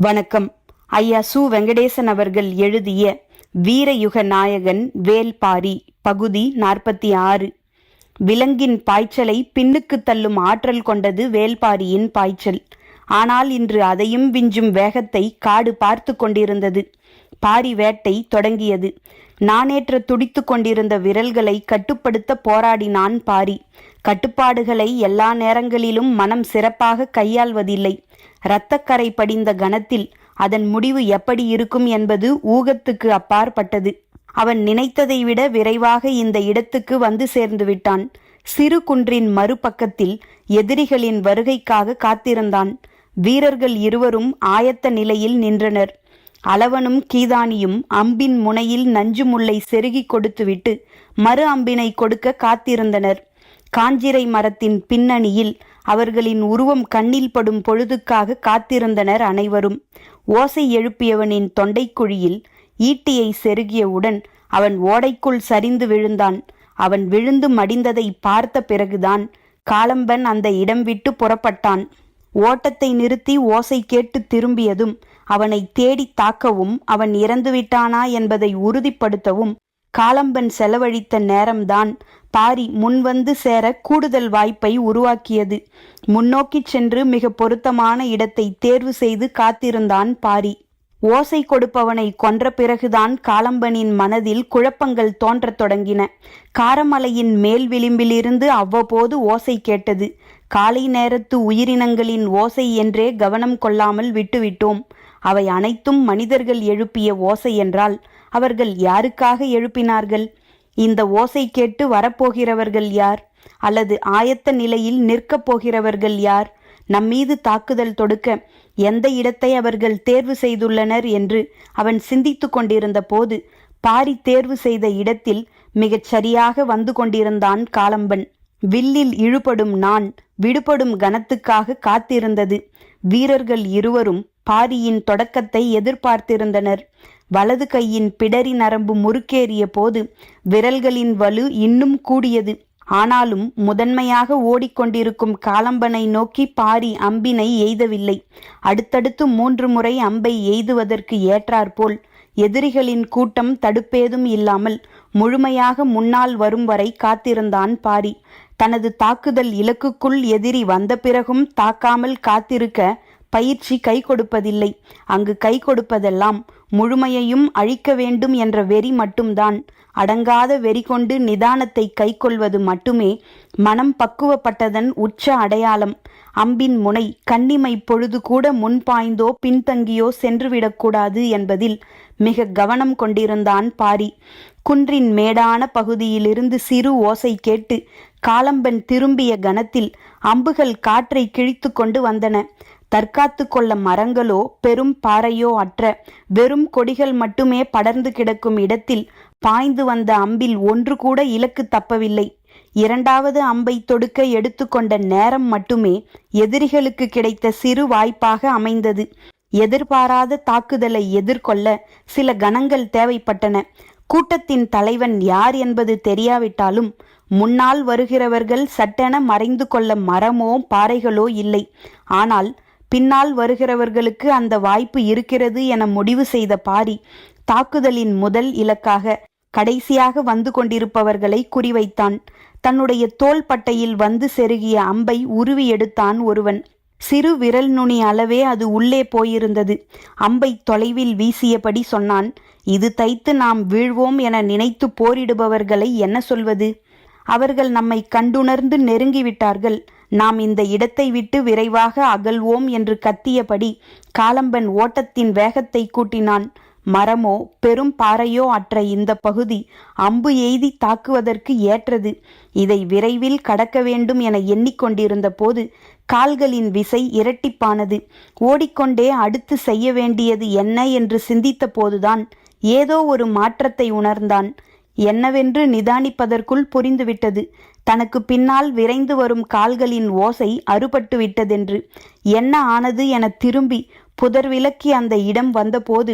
வணக்கம். ஐயா சு. வெங்கடேசன் அவர்கள் எழுதிய வீரயுக நாயகன் வேல்பாரி பகுதி நாற்பத்தி ஆறு. விலங்கின் பாய்ச்சலை பின்னுக்கு தள்ளும் ஆற்றல் கொண்டது வேல்பாரியின் பாய்ச்சல். ஆனால் இன்று அதையும் விஞ்சும் வேகத்தை காடு பார்த்து கொண்டிருந்தது. பாரி வேட்டை தொடங்கியது. நானேற்ற துடித்து கொண்டிருந்த விரல்களை கட்டுப்படுத்த போராடினான் பாரி. கட்டுப்பாடுகளை எல்லா நேரங்களிலும் மனம் சிறப்பாக கையாள்வதில்லை. இரத்தக்கரை படிந்த கணத்தில் அதன் முடிவு எப்படி இருக்கும் என்பது ஊகத்துக்கு அப்பாற்பட்டது. அவன் நினைத்ததை விட விரைவாக இந்த இடத்துக்கு வந்து சேர்ந்து விட்டான். சிறு குன்றின் மறுபக்கத்தில் எதிரிகளின் வருகைக்காக காத்திருந்தான். வீரர்கள் இருவரும் ஆயத்த நிலையில் நின்றனர். அளவனும் கீதானியும் அம்பின் முனையில் நஞ்சு முல்லை செருகி கொடுத்துவிட்டு மறு அம்பினை கொடுக்க காத்திருந்தனர். காஞ்சிரை மரத்தின் பின்னணியில் அவர்களின் உருவம் கண்ணில் படும் பொழுதுக்காக காத்திருந்தனர் அனைவரும். ஓசை எழுப்பியவனின் தொண்டைக்குழியில் ஈட்டியை செருகியவுடன் அவன் ஓடைக்குள் சரிந்து விழுந்தான். அவன் விழுந்து மடிந்ததை பார்த்த பிறகுதான் காலம்பன் அந்த இடம் விட்டு புறப்பட்டான். ஓட்டத்தை நிறுத்தி ஓசை கேட்டு திரும்பியதும் அவனை தேடி தாக்கவும் அவன் இறந்துவிட்டானா என்பதை உறுதிப்படுத்தவும் காலம்பன் செலவழித்த நேரம்தான் பாரி முன்வந்து சேர கூடுதல் வாய்ப்பை உருவாக்கியது. முன்னோக்கிச் சென்று மிக பொருத்தமான இடத்தை தேர்வு செய்து காத்திருந்தான் பாரி. ஓசை கொடுப்பவனை கொன்ற பிறகுதான் காலம்பனின் மனதில் குழப்பங்கள் தோன்றத் தொடங்கின. காரமலையின் மேல் விளிம்பிலிருந்து அவ்வப்போது ஓசை கேட்டது. காலை நேரத்து உயிரினங்களின் ஓசை என்றே கவனம் கொள்ளாமல் விட்டுவிட்டோம். அவை அனைத்தும் மனிதர்கள் எழுப்பிய ஓசை என்றால் அவர்கள் யாருக்காக எழுப்பினார்கள்? இந்த ஓசை கேட்டு வரப்போகிறவர்கள் யார்? அல்லது ஆயத்த நிலையில் நிற்கப் போகிறவர்கள் யார்? நம்மீது தாக்குதல் தொடுக்க எந்த இடத்தை அவர்கள் தேர்வு செய்துள்ளனர் என்று அவன் சிந்தித்து கொண்டிருந்த போது பாரி தேர்வு செய்த இடத்தில் மிகச் சரியாக வந்து கொண்டிருந்தான் காலம்பன். வில்லில் இழுபடும் நான் விடுபடும் கனத்துக்காக காத்திருந்தது. வீரர்கள் இருவரும் பாரியின் தொடக்கத்தை எதிர்பார்த்திருந்தனர். வலது கையின் பிடரி நரம்பு முறுக்கேறிய போது விரல்களின் வலு இன்னும் கூடியது. ஆனாலும் முதன்மையாக ஓடிக்கொண்டிருக்கும் காலம்பனை நோக்கி பாரி அம்பினை எய்தவில்லை. அடுத்தடுத்து மூன்று முறை அம்பை எய்துவதற்கு ஏற்றாற்போல் எதிரிகளின் கூட்டம் தடுப்பேதும் இல்லாமல் முழுமையாக முன்னால் வரும் வரை காத்திருந்தான் பாரி. தனது தாக்குதல் இலக்குக்குள் எதிரி வந்த பிறகும் தாக்காமல் காத்திருக்க பயிற்சி கை கொடுப்பதில்லை. அங்கு கை கொடுப்பதெல்லாம் முழுமையையும் அழிக்க வேண்டும் என்ற வெறி மட்டும்தான். அடங்காத வெறி கொண்டு நிதானத்தை கைக்கொள்வது மட்டுமே மனம் பக்குவப்பட்டதன் உச்ச அடையாளம். அம்பின் முனை கண்ணிமை பொழுது கூட முன்பாய்ந்தோ பின்தங்கியோ சென்றுவிடக்கூடாது என்பதில் மிக கவனம் கொண்டிருந்தான் பாரி. குன்றின் மேடான பகுதியிலிருந்து சிறு ஓசை கேட்டு காலம்பன் திரும்பிய கணத்தில் அம்புகள் காற்றை கிழித்து கொண்டு வந்தன. தற்காத்து கொள்ள மரங்களோ பெரும் பாறையோ அற்ற வெறும் கொடிகள் மட்டுமே படர்ந்து கிடக்கும் இடத்தில் பாய்ந்து வந்த அம்பில் ஒன்று கூட இலக்கு தப்பவில்லை. இரண்டாவது அம்பை தொடுக்க எடுத்துக்கொண்ட நேரம் மட்டுமே எதிரிகளுக்கு கிடைத்த சிறு வாய்ப்பாக அமைந்தது. எதிர்பாராத தாக்குதலை எதிர்கொள்ள சில கணங்கள் தேவைப்பட்டன. கூட்டத்தின் தலைவன் யார் என்பது தெரியாவிட்டாலும் முன்னால் வருகிறவர்கள் சட்டென மறைந்து கொள்ள மரமோ பாறைகளோ இல்லை. ஆனால் பின்னால் வருகிறவர்களுக்கு அந்த வாய்ப்பு இருக்கிறது என முடிவு செய்த பாரி தாக்குதலின் முதல் இலக்காக கடைசியாக வந்து கொண்டிருப்பவர்களை குறிவைத்தான். தன்னுடைய தோள் பட்டையில் வந்து செருகிய அம்பை உருவி எடுத்தான் ஒருவன். சிறு விரல் நுனி அளவே அது உள்ளே போயிருந்தது. அம்பை தொலைவில் வீசியபடி சொன்னான் இது தைத்து நாம் வீழ்வோம் என நினைத்து போரிடுபவர்களை என்ன சொல்வது? அவர்கள் நம்மை கண்டுணர்ந்து நெருங்கிவிட்டார்கள். நாம் இந்த இடத்தை விட்டு விரைவாக அகல்வோம் என்று கத்தியபடி காலம்பன் ஓட்டத்தின் வேகத்தை கூட்டினான். மரமோ பெரும் பாறையோ அற்ற இந்த பகுதி அம்பு எய்தி தாக்குவதற்கு ஏற்றது. இதை விரைவில் கடக்க வேண்டும் என எண்ணிக்கொண்டிருந்த போது கால்களின் விசை இரட்டிப்பானது. ஓடிக்கொண்டே அடுத்து செய்ய வேண்டியது என்ன என்று சிந்தித்த போதுதான் ஏதோ ஒரு மாற்றத்தை உணர்ந்தான். என்னவென்று நிதானிப்பதற்குள் புரிந்துவிட்டது. தனக்கு பின்னால் விரைந்து வரும் கால்களின் ஓசை அறுபட்டு விட்டதென்று என்ன ஆனது என திரும்பி புதர் விலக்கி அந்த இடம் வந்தபோது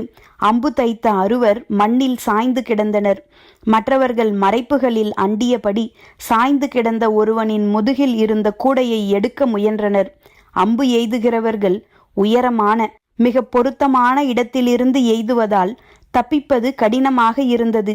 அம்பு தைத்த அறுவர் மண்ணில் சாய்ந்து கிடந்தனர். மற்றவர்கள் மறைப்புகளில் அண்டியபடி சாய்ந்து கிடந்த ஒருவனின் முதுகில் இருந்த கூடையை எடுக்க முயன்றனர். அம்பு எய்துகிறவர்கள் உயரமான மிக பொருத்தமான இடத்திலிருந்து எய்துவதால் தப்பிப்பது கடினமாக இருந்தது.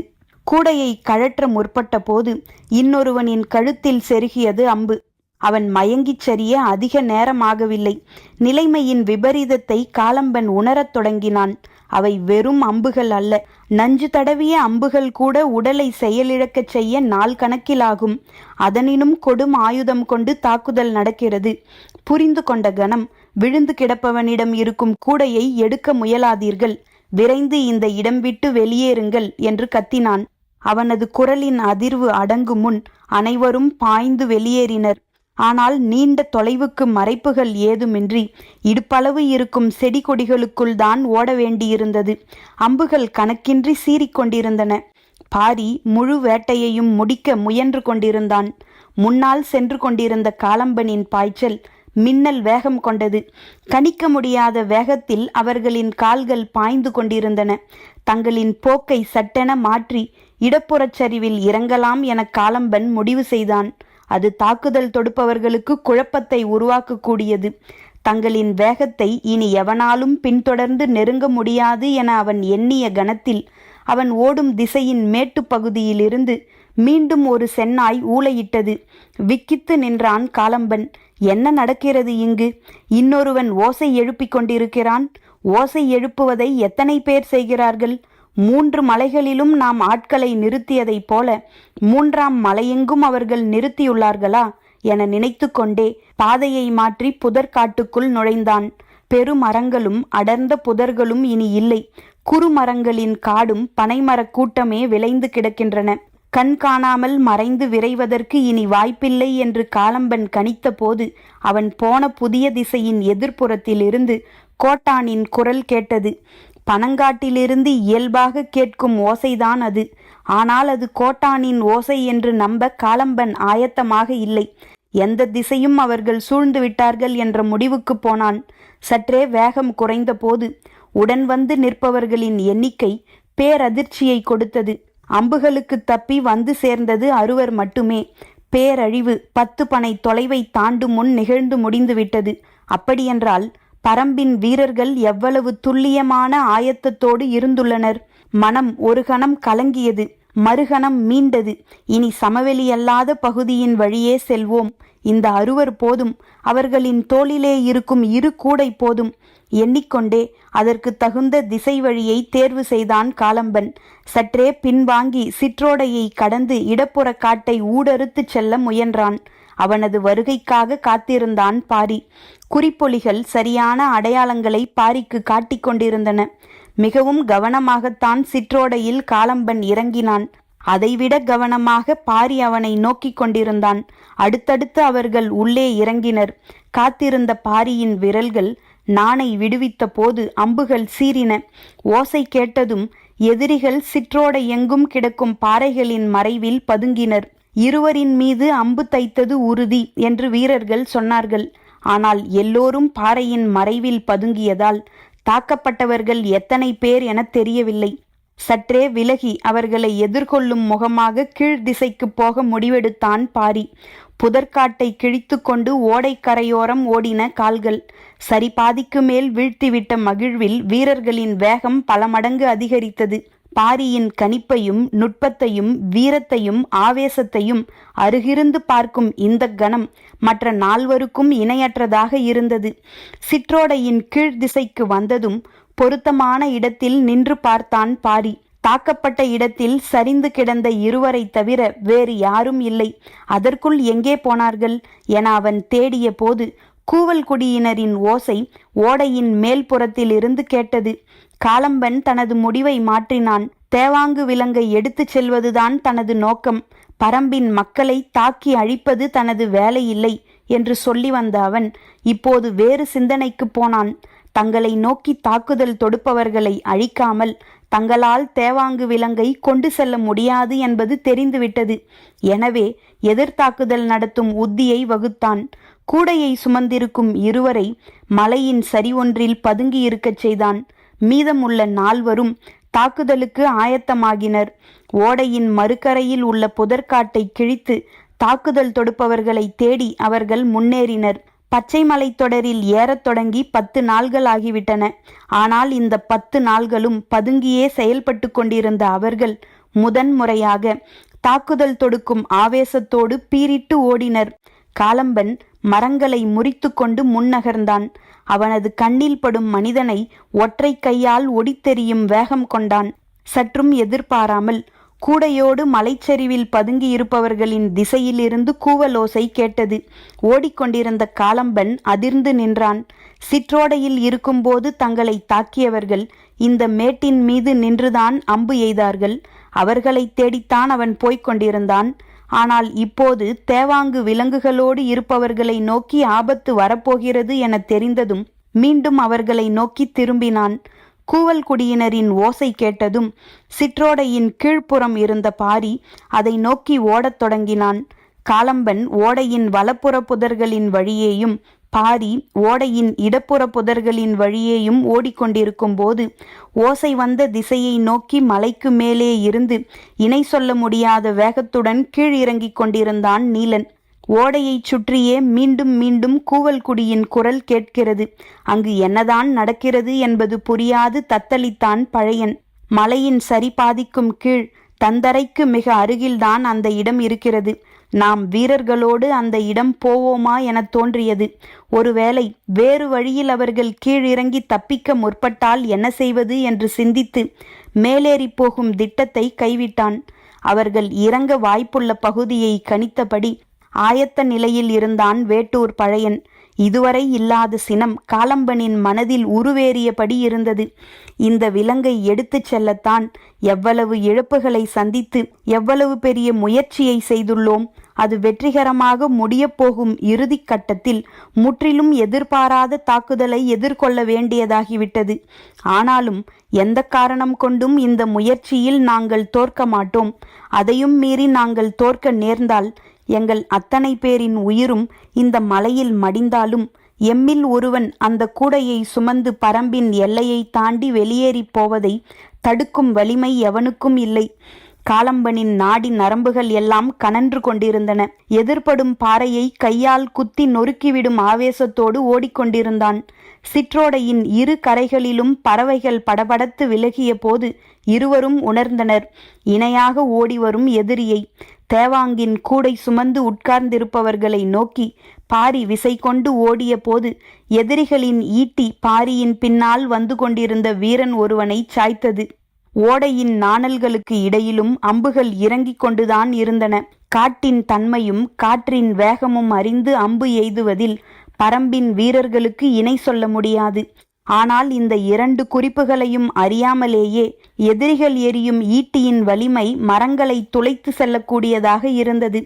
கூடையை கழற்ற முற்பட்ட போது இன்னொருவனின் கழுத்தில் செருகியது அம்பு. அவன் மயங்கிச் சரிய அதிக நேரமாகவில்லை. நிலைமையின் விபரீதத்தை காலம்பன் உணரத் தொடங்கினான். அவை வெறும் அம்புகள் அல்ல. நஞ்சு தடவிய அம்புகள் கூட உடலை செயலிழக்கச் செய்ய நாள் கணக்கிலாகும். அதனினும் கொடும் ஆயுதம் கொண்டு தாக்குதல் நடக்கிறது. புரிந்து கொண்ட கணம் விழுந்து கிடப்பவனிடம் இருக்கும் கூடையை எடுக்க முயலாதீர்கள். விரைந்து இந்த இடம் விட்டு வெளியேறுங்கள் என்று கத்தினான். அவனது குரலின் அதிர்வு அடங்கும் முன் அனைவரும் பாய்ந்து வெளியேறினர். ஆனால் நீண்ட தொலைவுக்கு மறைப்புகள் ஏதுமின்றி இடுப்பளவு இருக்கும் செடி கொடிகளுக்குள் தான் ஓட வேண்டியிருந்தது. அம்புகள் கணக்கின்றி சீறிக்கொண்டிருந்தன பாரி முழு வேட்டையையும் முடிக்க முயன்று கொண்டிருந்தான். முன்னால் சென்று கொண்டிருந்த காலம்பனின் பாய்ச்சல் மின்னல் வேகம் கொண்டது. கணிக்க முடியாத வேகத்தில் அவர்களின் கால்கள் பாய்ந்து கொண்டிருந்தன. தங்களின் போக்கை சட்டென மாற்றி இடப்புறச் சரிவில் இறங்கலாம் என காலம்பன் முடிவு செய்தான். அது தாக்குதல் தொடுப்பவர்களுக்கு குழப்பத்தை உருவாக்கக்கூடியது. தங்களின் வேகத்தை இனி எவனாலும் பின்தொடர்ந்து நெருங்க முடியாது என அவன் எண்ணிய கணத்தில் அவன் ஓடும் திசையின் மேட்டு பகுதியிலிருந்து மீண்டும் ஒரு சென்னாய் ஊளையிட்டது. விக்கித்து நின்றான் காலம்பன். என்ன நடக்கிறது இங்கு? இன்னொருவன் ஓசை எழுப்பிக் கொண்டிருக்கிறான். ஓசை எழுப்புவதை எத்தனை பேர் செய்கிறார்கள்? மூன்று மலைகளிலும் நாம் ஆட்களை நிறுத்தியதைப் போல மூன்றாம் மலையெங்கும் அவர்கள் நிறுத்தியுள்ளார்களா என நினைத்து கொண்டே பாதையை மாற்றி புதர்காட்டுக்குள் நுழைந்தான். பெருமரங்களும் அடர்ந்த புதர்களும் இனி இல்லை. குறுமரங்களின் காடும் பனைமரக் கூட்டமே விளைந்து கிடக்கின்றன. கண் காணாமல் மறைந்து விரைவதற்கு இனி வாய்ப்பில்லை என்று காலம்பன் கணித்த போது அவன் போன புதிய திசையின் எதிர்ப்புறத்திலிருந்து கோட்டானின் குரல் கேட்டது. பனங்காட்டிலிருந்து இயல்பாக கேட்கும் ஓசைதான் அது. ஆனால் அது கோட்டானின் ஓசை என்று நம்ப காலம்பன் ஆயத்தமாக இல்லை. எந்த திசையும் அவர்கள் சூழ்ந்து விட்டார்கள் என்ற முடிவுக்கு போனான். சற்றே வேகம் குறைந்த போது உடன் வந்து நிற்பவர்களின் எண்ணிக்கை பேரதிர்ச்சியை கொடுத்தது. அம்புகளுக்கு தப்பி வந்து சேர்ந்தது அறுவர் மட்டுமே. பேரழிவு பத்து பனை தொலைவை தாண்டும் முன் நிகழ்ந்து முடிந்துவிட்டது. அப்படியென்றால் பரம்பின் வீரர்கள் எவ்வளவு துல்லியமான ஆயத்தத்தோடு இருந்துள்ளனர். மனம் ஒரு கணம் கலங்கியது மறுகணம் மீண்டது. இனி சமவெளியல்லாத பகுதியின் வழியே செல்வோம். இந்த அறுவர் போதும் அவர்களின் தோளிலே இருக்கும் இரு கூடை போதும். எண்ணிக்கொண்டே அதற்கு தகுந்த திசை வழியை தேர்வு செய்தான் காலம்பன். சற்றே பின்வாங்கி சிற்றோடையை கடந்து இடப்புற காட்டை ஊடறுத்துச் செல்ல முயன்றான். அவனது வருகைக்காக காத்திருந்தான் பாரி. குறிப்பொலிகள் சரியான அடையாளங்களை பாரிக்கு காட்டிக் கொண்டிருந்தன. மிகவும் கவனமாகத்தான் சிற்றோடையில் காலம்பன் இறங்கினான். அதைவிட கவனமாக பாரி அவனை நோக்கிக் கொண்டிருந்தான். அடுத்தடுத்து அவர்கள் உள்ளே இறங்கினர். காத்திருந்த பாரியின் விரல்கள் நானை விடுவித்த போது அம்புகள் சீறின. ஓசை கேட்டதும் எதிரிகள் சிற்றோட எங்கும் கிடக்கும் பாறைகளின் மறைவில் பதுங்கினர். இருவரின் மீது அம்பு தைத்தது உறுதி என்று வீரர்கள் சொன்னார்கள். ஆனால் எல்லோரும் பாறையின் மறைவில் பதுங்கியதால் தாக்கப்பட்டவர்கள் எத்தனை பேர் என தெரியவில்லை. சற்றே விலகி அவர்களை எதிர்கொள்ளும் முகமாக கீழ் திசைக்கு போக முடிவெடுத்தான் பாரி. புதற்காட்டை கிழித்து கொண்டு ஓடைக்கரையோரம் ஓடின கால்கள். சரி பாதிக்கு மேல் வீழ்த்திவிட்ட மகிழ்வில் வீரர்களின் வேகம் பல மடங்கு அதிகரித்தது. பாரியின் கணிப்பையும் நுட்பத்தையும் வீரத்தையும் ஆவேசத்தையும் அருகிருந்து பார்க்கும் இந்த கணம் மற்ற நால்வருக்கும் இணையற்றதாக இருந்தது. சிற்றோடையின் கீழ் திசைக்கு வந்ததும் பொருத்தமான இடத்தில் நின்று பார்த்தான் பாரி. தாக்கப்பட்ட இடத்தில் சரிந்து கிடந்த இருவரை தவிர வேறு யாரும் இல்லை. அதற்குள் எங்கே போனார்கள் என அவன் தேடிய போது கூவல் குடியினரின் ஓசை ஓடையின் மேல்புறத்தில் இருந்து கேட்டது. காலம்பன் தனது முடிவை மாற்றினான். தேவாங்கு விலங்கை எடுத்துச் செல்வதுதான் தனது நோக்கம். பரம்பின் மக்களை தாக்கி அழிப்பது தனது வேலையில்லை என்று சொல்லி வந்த அவன் இப்போது வேறு சிந்தனைக்கு போனான். தங்களை நோக்கி தாக்குதல் தொடுப்பவர்களை அழிக்காமல் தங்களால் தேவாங்கு விலங்கை கொண்டு செல்ல முடியாது என்பது தெரிந்துவிட்டது. எனவே எதிர்த்தாக்குதல் நடத்தும் உத்தியை வகுத்தான். கூடையை சுமந்திருக்கும் இருவரை மலையின் சரி ஒன்றில் பதுங்கியிருக்கச் செய்தான். மீதமுள்ள நால்வரும் தாக்குதலுக்கு ஆயத்தமாகினர். ஓடையின் மறுக்கரையில் உள்ள புதற்காட்டை கிழித்து தாக்குதல் தொடுப்பவர்களை தேடி அவர்கள் முன்னேறினர். பச்சை மலைத்தொடரில் ஏறத் தொடங்கி பத்து நாள்கள் ஆகிவிட்டன. ஆனால் இந்த பத்து நாள்களும் பதுங்கியே செயல்பட்டு கொண்டிருந்த அவர்கள் முதன்முறையாக தாக்குதல் தொடுக்கும் ஆவேசத்தோடு பீரிட்டு ஓடினர். காலம்பன் மரங்களை முறித்து கொண்டு முன்னகர்ந்தான். அவனது கண்ணில் படும் மனிதனை ஒற்றை கையால் ஒடித்தெறியும் வேகம் கொண்டான். சற்றும் எதிர்பாராமல் கூடையோடு மலைச்சரிவில் பதுங்கியிருப்பவர்களின் திசையிலிருந்து கூவலோசை கேட்டது. ஓடிக்கொண்டிருந்த காலம்பன் அதிர்ந்து நின்றான். சிற்றோடையில் இருக்கும்போது தங்களை தாக்கியவர்கள் இந்த மேட்டின் மீது நின்றுதான் அம்பு எய்தார்கள். அவர்களை தேடித்தான் அவன் போய்க் கொண்டிருந்தான் ஆனால் இப்போது தேவாங்கு விலங்குகளோடு இருப்பவர்களை நோக்கி ஆபத்து வரப்போகிறது என தெரிந்ததும் மீண்டும் அவர்களை நோக்கி திரும்பினான். கூவல் குடியினரின் ஓசை கேட்டதும் சிற்றோடையின் கீழ்ப்புறம் இருந்த பாரி அதை நோக்கி ஓடத் தொடங்கினான். காலம்பன் ஓடையின் வலப்புற புதர்களின் வழியேயும் பாரி ஓடையின் இடப்புற புதர்களின் வழியேயும் ஓடிக்கொண்டிருக்கும் போது ஓசை வந்த திசையை நோக்கி மலைக்கு மேலே இருந்து இணை சொல்ல முடியாத வேகத்துடன் கீழ் இறங்கிக் கொண்டிருந்தான் நீலன். ஓடையைச் சுற்றியே மீண்டும் மீண்டும் கூவல் குடியின் குரல் கேட்கிறது. அங்கு என்னதான் நடக்கிறது என்பது புரியாது தத்தளித்தான் பழையன். மலையின் சரிபாதிக்கும் கீழ் தந்தரைக்கு மிக அருகில்தான் அந்த இடம் இருக்கிறது. நாம் வீரர்களோடு அந்த இடம் போவோமா என தோன்றியது. ஒருவேளை வேறு வழியில் அவர்கள் கீழிறங்கி தப்பிக்க முற்பட்டால் என்ன செய்வது என்று சிந்தித்து மேலேறி போகும் திட்டத்தை கைவிட்டான். அவர்கள் இறங்க வாய்ப்புள்ள பகுதியை கணித்தபடி ஆயத்த நிலையில் இருந்தான் வேட்டூர் பழையன். இதுவரை இல்லாத சினம் காலம்பனின் மனதில் உருவேறியபடி இருந்தது. இந்த விலங்கை எடுத்துச் செல்லத்தான் எவ்வளவு இழப்புகளை சந்தித்து எவ்வளவு பெரிய முயற்சியை செய்துள்ளோம். அது வெற்றிகரமாக முடியப்போகும் இறுதி கட்டத்தில் முற்றிலும் எதிர்பாராத தாக்குதலை எதிர்கொள்ள வேண்டியதாகிவிட்டது. ஆனாலும் எந்த காரணம் கொண்டும் இந்த முயற்சியில் நாங்கள் தோற்க மாட்டோம். அதையும் மீறி நாங்கள் தோற்க நேர்ந்தால் எங்கள் அத்தனை பேரின் உயிரும் இந்த மலையில் மடிந்தாலும் எம்மில் ஒருவன் அந்த கூடையை சுமந்து பரம்பின் எல்லையை தாண்டி வெளியேறிப் போவதை தடுக்கும் வலிமை எவனுக்கும் இல்லை. காலம்பனின் நாடி நரம்புகள் எல்லாம் கனன்று கொண்டிருந்தன. எதிர்படும் பாறையை கையால் குத்தி நொறுக்கிவிடும் ஆவேசத்தோடு ஓடிக்கொண்டிருந்தான். சிற்றோடையின் இரு கரைகளிலும் பறவைகள் படபடத்து விலகிய போது இருவரும் உணர்ந்தனர். இணையாக ஓடிவரும் எதிரியை. தேவாங்கின் கூடை சுமந்து உட்கார்ந்திருப்பவர்களை நோக்கி பாரி விசை கொண்டு ஓடிய போது எதிரிகளின் ஈட்டி பாரியின் பின்னால் வந்து கொண்டிருந்த வீரன் ஒருவனை சாய்த்தது. ஓடையின் நாணல்களுக்கு இடையிலும் அம்புகள் இறங்கிக் கொண்டுதான் இருந்தன. காட்டின் தன்மையும் காற்றின் வேகமும் அறிந்து அம்பு எய்துவதில் பரம்பின் வீரர்களுக்கு இணை சொல்ல முடியாது. ஆனால் இந்த இரண்டு குறிப்புகளையும் அறியாமலேயே எதிரிகள் எரியும் ஈட்டியின் வலிமை மரங்களை துளைத்து செல்லக்கூடியதாக இருந்தது.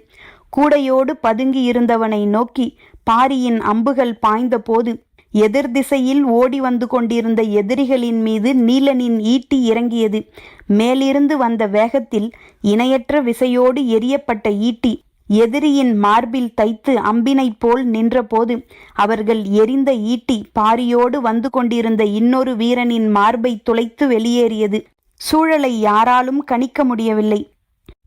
கூடையோடு பதுங்கி இருந்தவனை நோக்கி பாரியின் அம்புகள் பாய்ந்தபோது எதிர் திசையில் ஓடி வந்து கொண்டிருந்த எதிரிகளின் மீது நீலனின் ஈட்டி இறங்கியது. மேலிருந்து வந்த வேகத்தில் இணையற்ற விசையோடு எரியப்பட்ட ஈட்டி எதிரியின் மார்பில் தைத்து அம்பினைப் போல் நின்றபோது அவர்கள் எரிந்த ஈட்டி பாரியோடு வந்து கொண்டிருந்த இன்னொரு வீரனின் மார்பை துளைத்து வெளியேறியது. சூழலை யாராலும் கணிக்க முடியவில்லை.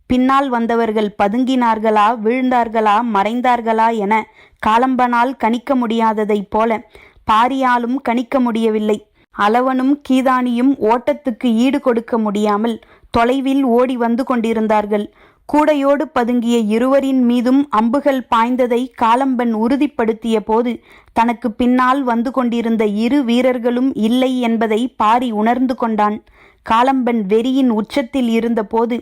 பின்னால் வந்தவர்கள் பதுங்கினார்களா விழுந்தார்களா மறைந்தார்களா என காலம்பனால் கணிக்க முடியாததைப் போல பாரியாலும் கணிக்க முடியவில்லை. அளவனும் கீதானியும் ஓட்டத்துக்கு ஈடு கொடுக்க முடியாமல் தொலைவில் ஓடி வந்து கொண்டிருந்தார்கள். கூடையோடு பதுங்கிய இருவரின் மீதும் அம்புகள் பாய்ந்ததை காலம்பன் உறுதிப்படுத்திய போது தனக்கு பின்னால் வந்து கொண்டிருந்த இரு வீரர்களும் இல்லை என்பதை பாரி உணர்ந்து கொண்டான். காலம்பன் வெறியின் உச்சத்தில் இருந்தபோது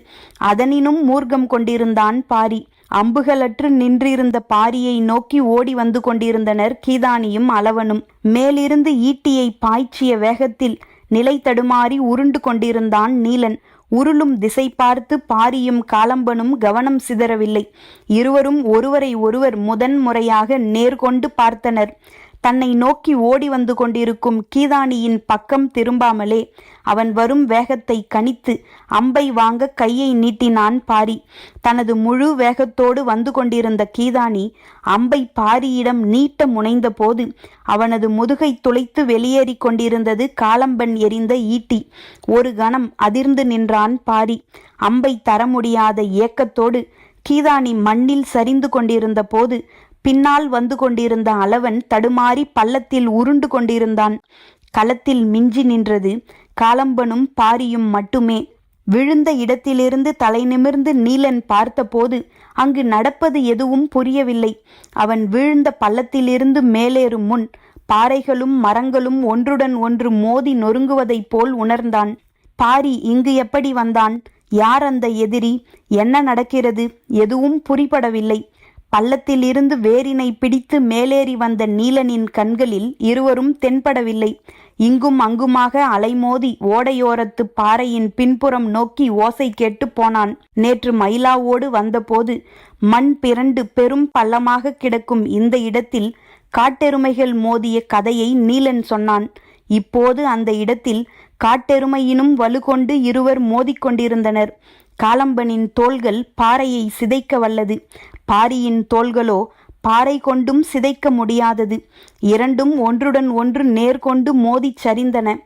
அதனினும் மூர்க்கம் கொண்டிருந்தான் பாரி. அம்புகளற்று நின்றிருந்த பாரியை நோக்கி ஓடி வந்து கொண்டிருந்தனர் கீதானியும் அளவனும். மேலிருந்து ஈட்டியை பாய்ச்சிய வேகத்தில் நிலை தடுமாறி உருண்டு கொண்டிருந்தான் நீலன். உருளும் திசை பார்த்து பாரியும் காலம்பனும் கவனம் சிதறவில்லை. இருவரும் ஒருவரை ஒருவர் முதன் முறையாக நேர்கொண்டு பார்த்தனர். தன்னை நோக்கி ஓடி வந்து கொண்டிருக்கும் கீதானியின் பக்கம் திரும்பாமலே அவன் வரும் வேகத்தை கணித்து அம்பை வாங்க கையை நீட்டினான் பாரி. தனது முழு வேகத்தோடு வந்து கொண்டிருந்த கீதானி அம்பை பாரியிடம் நீட்ட முனைந்த போது அவனது முதுகை துளைத்து வெளியேறி கொண்டிருந்தது காலம்பன் எரிந்த ஈட்டி. ஒரு கணம் அதிர்ந்து நின்றான் பாரி. அம்பை தர முடியாத ஏக்கத்தோடு கீதானி மண்ணில் சரிந்து கொண்டிருந்த போது பின்னால் வந்து கொண்டிருந்த அளவன் தடுமாறி பள்ளத்தில் உருண்டு கொண்டிருந்தான். களத்தில் மிஞ்சி நின்றது. காலம்பனும் பாரியும் மட்டுமே. விழுந்த இடத்திலிருந்து தலை நிமிர்ந்து நீலன் பார்த்தபோது அங்கு நடப்பது எதுவும் புரியவில்லை. அவன் வீழ்ந்த பள்ளத்திலிருந்து மேலேறும் முன் பாறைகளும் மரங்களும் ஒன்றுடன் ஒன்று மோதி நொறுங்குவதைப் போல் உணர்ந்தான். பாரி இங்கு எப்படி வந்தான்? யார் அந்த எதிரி? என்ன நடக்கிறது? எதுவும் புரிபடவில்லை. பள்ளத்திலிருந்து வேரினை பிடித்து மேலேறி வந்த நீலனின் கண்களில் இருவரும் தென்படவில்லை. இங்கும் அங்குமாக அலைமோதி ஓடையோரத்து பாறையின் பின்புறம் நோக்கி ஓசை கேட்டு போனான். நேற்று மயிலாவோடு வந்தபோது மண் பிறண்டு பெரும் பள்ளமாக கிடக்கும் இந்த இடத்தில் காட்டெருமைகள் மோதிய கதையை நீலன் சொன்னான். இப்போது அந்த இடத்தில் காட்டெருமையினும் வலுகொண்டு இருவர் மோதிக்கொண்டிருந்தனர் காலம்பனின் தோள்கள் பாறையை சிதைக்க வல்லது. பாரியின் தோள்களோ பாறை கொண்டும் சிதைக்க முடியாதது. இரண்டும் ஒன்றுடன் ஒன்று நேர்கொண்டு மோதிச் சரிந்தன.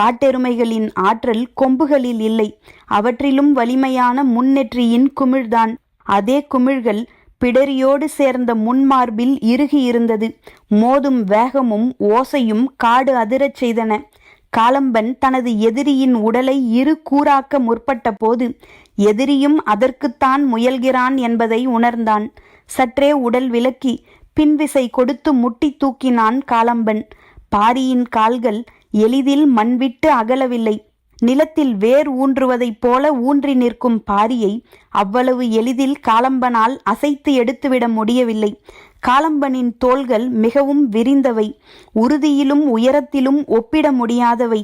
காட்டெருமைகளின் ஆற்றல் கொம்புகளில் இல்லை. அவற்றிலும் வலிமையான முன்னெற்றியின் குமிழ்தான். அதே குமிழ்கள் பிடரியோடு சேர்ந்த முன்மார்பில் இறுகியிருந்தது மோதும் வேகமும் ஓசையும் காடு அதிரச் செய்தன. காலம்பன் தனது எதிரியின் உடலை இரு கூறாக்க முற்பட்ட போது எதிரியும் அதற்குத்தான் முயல்கிறான் என்பதை உணர்ந்தான். சற்றே உடல் விலக்கி பின்விசை கொடுத்து முட்டி தூக்கினான் காலம்பன். பாரியின் கால்கள் எளிதில் மண்விட்டு அகலவில்லை. நிலத்தில் வேர் ஊன்றுவதைப் போல ஊன்றி நிற்கும் பாரியை அவ்வளவு எளிதில் காலம்பனால் அசைத்து எடுத்துவிட முடியவில்லை. காலம்பனின் தோள்கள் மிகவும் விரிந்தவை. உறுதியிலும் உயரத்திலும் ஒப்பிட முடியாதவை.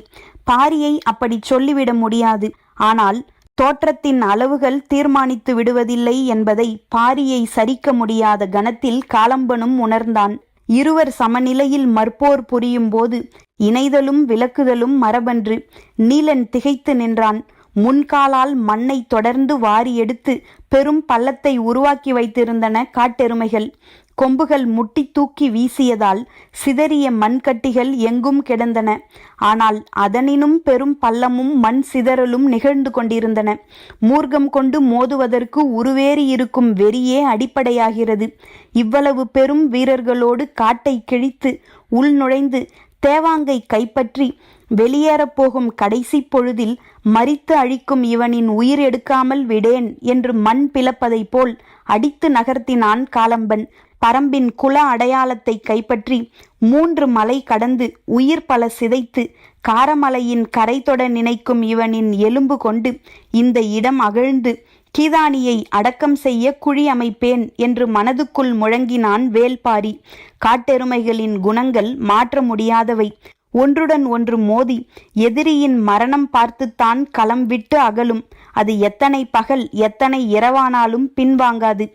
பாரியை அப்படி சொல்லிவிட முடியாது. ஆனால் தோற்றத்தின் அளவுகள் தீர்மானித்து விடுவதில்லை என்பதை பாரியை சரிக்க முடியாத கணத்தில் காலம்பனும் உணர்ந்தான். இருவர் சமநிலையில் மற்போர் புரியும் போது இணைதலும் விலக்குதலும் மரபன்று நீலன் திகைத்து நின்றான். முன்காலால் மண்ணை தொடர்ந்து வாரி எடுத்து பெரும் பள்ளத்தை உருவாக்கி வைத்திருந்தன காட்டெருமைகள். கொம்புகள் முட்டி தூக்கி வீசியதால் சிதறிய மண்கட்டிகள் எங்கும் கிடந்தன. ஆனால் அதனினும் பெரும் பள்ளமும் மண் சிதறலும் நிகழ்ந்து கொண்டிருந்தன. மூர்க்கம் கொண்டு மோதுவதற்கு உருவேறி இருக்கும் வெறியே அடிப்படையாகிறது. இவ்வளவு பெரும் வீரர்களோடு காட்டை கிழித்து உள் நுழைந்து தேவாங்கை கைப்பற்றி வெளியேறப் போகும் கடைசி பொழுதில் மறித்து அழிக்கும் இவனின் உயிர் எடுக்காமல் விடேன் என்று மண் பிளப்பதைப் போல் அடித்து நகர்த்தினான் காலம்பன். பரம்பின் குல அடையாளத்தை கைப்பற்றி மூன்று மலை கடந்து உயிர் பல சிதைத்து காரமலையின் கரை தொட நினைக்கும் இவனின் எலும்பு கொண்டு இந்த இடம் அகழ்ந்து கீதானியை அடக்கம் செய்ய குழி அமைப்பேன் என்று மனதுக்குள் முழங்கினான் வேல்பாரி. காட்டெருமைகளின் குணங்கள் மாற்ற முடியாதவை. ஒன்றுடன் ஒன்று மோதி எதிரியின் மரணம் பார்த்துத்தான் களம் விட்டு அகலும். அது எத்தனை பகல் எத்தனை இரவானாலும் பின்வாங்காது.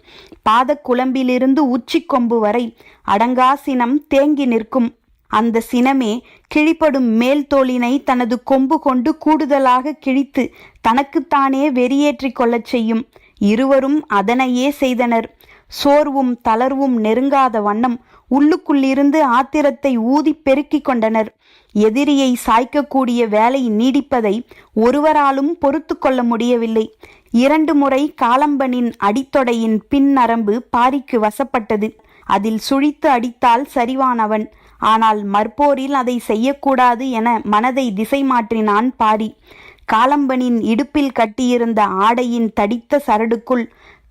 பாதக்குழம்பிலிருந்து உச்சிக்கொம்பு வரை அடங்கா சினம் தேங்கி நிற்கும். அந்த சினமே கிழிப்படும் மேல் தோளினை தனது கொம்பு கொண்டு கூடுதலாக கிழித்து தனக்குத்தானே வெறியேற்றிக் கொள்ளச் செய்யும். இருவரும் அதனையே செய்தனர். சோர்வும் தளர்வும் நெருங்காத வண்ணம் உள்ளுக்குள்ளிருந்து ஆத்திரத்தை ஊதி பெருக்கிக் கொண்டனர். எதிரியை சாய்க்கக்கூடிய வேலை நீடிப்பதை ஒருவராலும் பொறுத்து கொள்ள முடியவில்லை. இரண்டு முறை காலம்பனின் அடித்தொடையின் பின் நரம்பு பாரிக்கு வசப்பட்டது. அதில் சுழித்து அடித்தால் சரிவானவன். ஆனால் மற்போரில் அதை செய்யக்கூடாது என மனதை திசை மாற்றினான் பாரி. காலம்பனின் இடுப்பில் கட்டியிருந்த ஆடையின் தடித்த சரடுக்குள்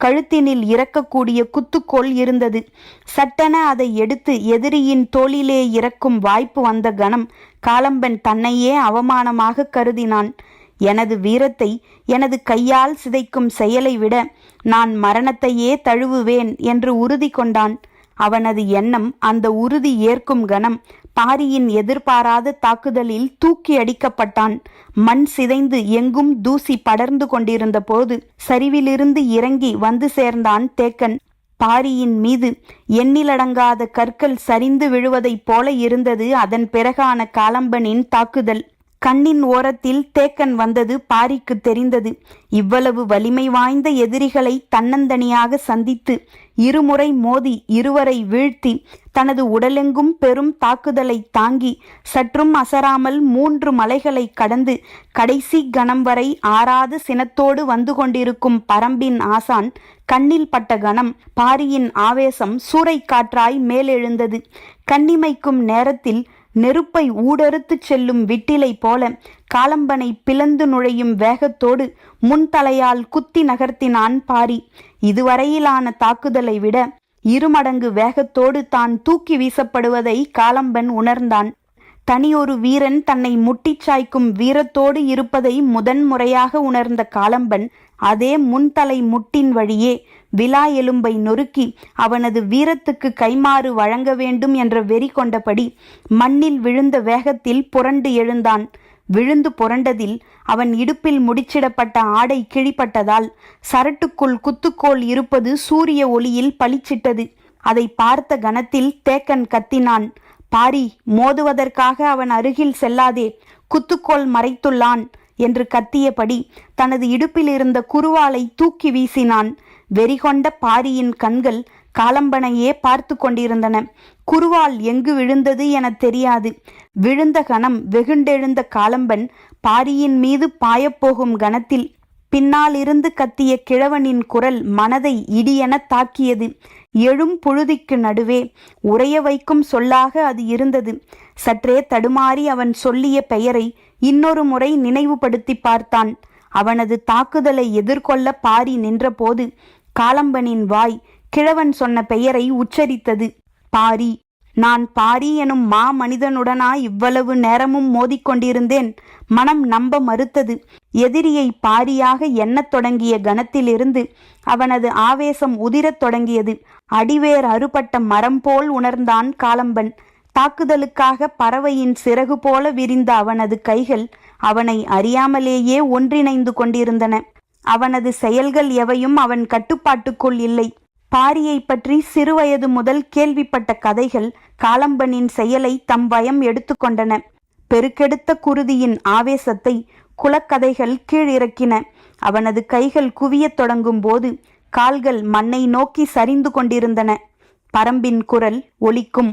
கழுத்தினில் இறக்கக்கூடிய குத்துக்கோள் இருந்தது. சட்டென அதை எடுத்து எதிரியின் தோளிலே இறக்கும் வாய்ப்பு வந்த கணம் காலம்பன் தன்னையே அவமானமாக கருதினான். எனது வீரத்தை எனது கையால் சிதைக்கும் செயலை விட நான் மரணத்தையே தழுவுவேன் என்று உறுதி கொண்டான். அவனது எண்ணம் அந்த உறுதி ஏற்கும் கணம் பாரியின் எதிர்பாராத தாக்குதலில் தூக்கி அடிக்கப்பட்டான். மண் சிதைந்து எங்கும் தூசி படர்ந்து கொண்டிருந்த போது சரிவிலிருந்து இறங்கி வந்து சேர்ந்தான் தேக்கன். பாரியின் மீது எண்ணிலடங்காத கற்கள் சரிந்து விழுவதைப் போல இருந்தது அதன் பிறகான காலம்பனின் தாக்குதல். கண்ணின் ஓரத்தில் தேக்கன் வந்தது பாரிக்கு தெரிந்தது. இவ்வளவு வலிமை வாய்ந்த எதிரிகளை தன்னந்தனியாக சந்தித்து இருமுறை மோதி இருவரை வீழ்த்தி தனது உடலெங்கும் பெரும் தாக்குதலை தாங்கி சற்றும் அசராமல் மூன்று மலைகளை கடந்து கடைசி கணம் வரை ஆறாத சினத்தோடு வந்து கொண்டிருக்கும் பரம்பின் ஆசான் கண்ணில் பட்ட கணம் பாரியின் ஆவேசம் சூறைக்காற்றாய் மேலெழுந்தது. கண்ணிமைக்கும் நேரத்தில் நெருப்பை ஊடறுத்துச் செல்லும் விட்டிலை போல காலம்பனை பிளந்து நுழையும் வேகத்தோடு முன்தலையால் குத்தி நகர்த்தினான் பாரி. இதுவரையிலான தாக்குதலை விட இருமடங்கு வேகத்தோடு தான் தூக்கி வீசப்படுவதை காலம்பன் உணர்ந்தான். தனியொரு வீரன் தன்னை முட்டிச் சாய்க்கும் வீரத்தோடு இருப்பதை முதன்முறையாக உணர்ந்த காலம்பன் அதே முன்தலை முட்டின் வழியே விலா எலும்பை நொறுக்கி அவனது வீரத்துக்கு கைமாறு வழங்க வேண்டும் என்ற வெறி கொண்டபடி மண்ணில் விழுந்த வேகத்தில் புரண்டு எழுந்தான். விழுந்து புரண்டதில் அவன் இடுப்பில் முடிச்சிடப்பட்ட ஆடை கிழிப்பட்டதால் சரட்டுக்குள் குத்துக்கோள் இருப்பது சூரிய ஒளியில் பளிச்சிட்டது. அதை பார்த்த கணத்தில் தேக்கன் கத்தினான். பாரி மோதுவதற்காக அவன் அருகில் செல்லாதே. குத்துக்கோல் மறைத்துள்ளான். என்று கத்தியபடி தனது இடுப்பில் இருந்த குருவாலை தூக்கி வீசினான். வெறிகொண்ட பாரியின் கண்கள் காலம்பனையே பார்த்து கொண்டிருந்தன. குருவால் எங்கு விழுந்தது என தெரியாது. விழுந்த கணம் வெகுண்டெழுந்த காலம்பன் பாரியின் மீது பாயப்போகும் கணத்தில் பின்னால் இருந்து கத்திய கிழவனின் குரல் மனதை இடியென தாக்கியது. எழும் புழுதிக்கு நடுவே உறைய வைக்கும் சொல்லாக அது இருந்தது. சற்றே தடுமாறி அவன் சொல்லிய பெயரை இன்னொரு முறை நினைவுபடுத்தி பார்த்தான். அவனது தாக்குதலை எதிர்கொள்ள பாரி நின்றபோது காலம்பனின் வாய் கிழவன் சொன்ன பெயரை உச்சரித்தது. பாரி நான் பாரி எனும் மா மனிதனுடனா இவ்வளவு நேரமும் மோதிக்கொண்டிருந்தேன் மனம் நம்ப மறுத்தது. எதிரியை பாரியாக எண்ணத் தொடங்கிய கணத்திலிருந்து அவனது ஆவேசம் உதிரத் தொடங்கியது. அடிவேர் அறுபட்ட மரம் போல் உணர்ந்தான் காலம்பன். தாக்குதலுக்காக பறவையின் சிறகு போல விரிந்த அவனது கைகள் அவனை அறியாமலேயே ஒன்றிணைந்து கொண்டிருந்தன. அவனது செயல்கள் எவையும் அவன் கட்டுப்பாட்டுக்குள் இல்லை. பாரியை பற்றி சிறுவயது முதல் கேள்விப்பட்ட கதைகள் காலம்பனின் செயலை தம் பயம் எடுத்துக்கொண்டன பெருக்கெடுத்த குருதியின் ஆவேசத்தை குலக்கதைகள் கீழிறக்கின. அவனது கைகள் குவியத் தொடங்கும் போது கால்கள் மண்ணை நோக்கி சரிந்து கொண்டிருந்தன. பரம்பின் குரல் ஒலிக்கும்.